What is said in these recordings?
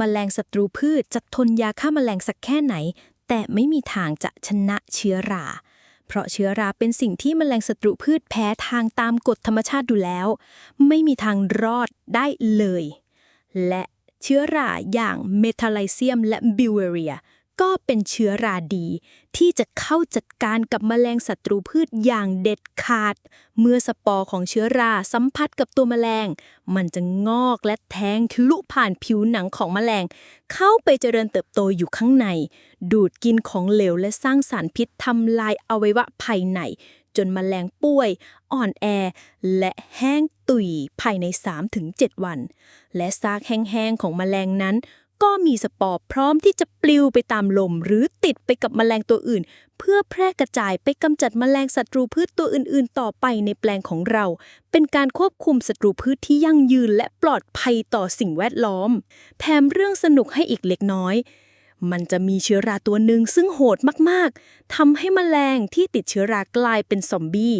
มแมลงศัตรูพืชจะทนยาฆ่าแมลงสักแค่ไหน แต่ไม่มีทางจะชนะเชื้อรา เพราะเชื้อราเป็นสิ่งที่แมลงศัตรูพืชแพ้ทางตามกฎธรรมชาติดูแล้ว ไม่มีทางรอดได้เลย และเชื้อราอย่างเมทาไลเซียมและบิวเวเรีย ก็เป็นเชื้อราดี ที่จะเข้าจัดการกับแมลงศัตรูพืชอย่างเด็ดขาด เมื่อสปอร์ของเชื้อราสัมผัสกับตัวแมลง มันจะงอกและแทงทะลุผ่านผิวหนังของแมลง เข้าไปเจริญเติบโตอยู่ข้างใน ดูดกินของเหลวและสร้างสารพิษทำลายอวัยวะภายใน จนแมลงป่วย อ่อนแอ และแห้งตุยภายใน 3-7 วัน และซากแห้งๆของแมลงนั้น ก็มีสปอร์พร้อมที่จะปลิวไปตามลม หรือติดไปกับแมลงตัวอื่น เพื่อแพร่กระจายไปกำจัดแมลงศัตรูพืชตัวอื่น ๆ ต่อไปในแปลงของเรา เป็นการควบคุมศัตรูพืชที่ยั่งยืนและปลอดภัยต่อสิ่งแวดล้อม แถมเรื่องสนุกให้อีกเล็กน้อย มันจะมีเชื้อราตัวหนึ่งซึ่งโหดมาก ๆทำให้แมลงที่ติดเชื้อรากลายเป็นซอมบี้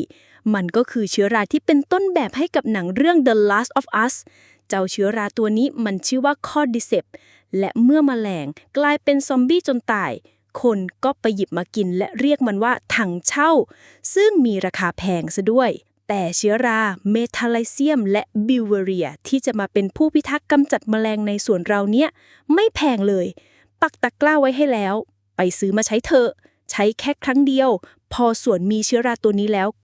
มันก็คือเชื้อราที่เป็นต้นแบบให้กับหนังเรื่อง The Last of Us เจ้าเชื้อราตัวนี้มันชื่อว่าคอดิเซป และเมื่อมแมลงกลายเป็นซอมบี้จนตาย คนก็ไปหยิบมากินและเรียกมันว่าถังเช่า ซึ่งมีราคาแพงซะด้วย แต่เชื้อราเมทาไลเซียม และบิวเวเรีย ที่จะมาเป็นผู้พิทักษ์กำจัดแมลงในสวนเราเนี่ยไม่แพงเลย ปักตะกร้าไว้ให้แล้ว ไปซื้อมาใช้เถอะ ใช้แค่ครั้งเดียว พอสวนมีเชื้อราตัวนี้แล้ว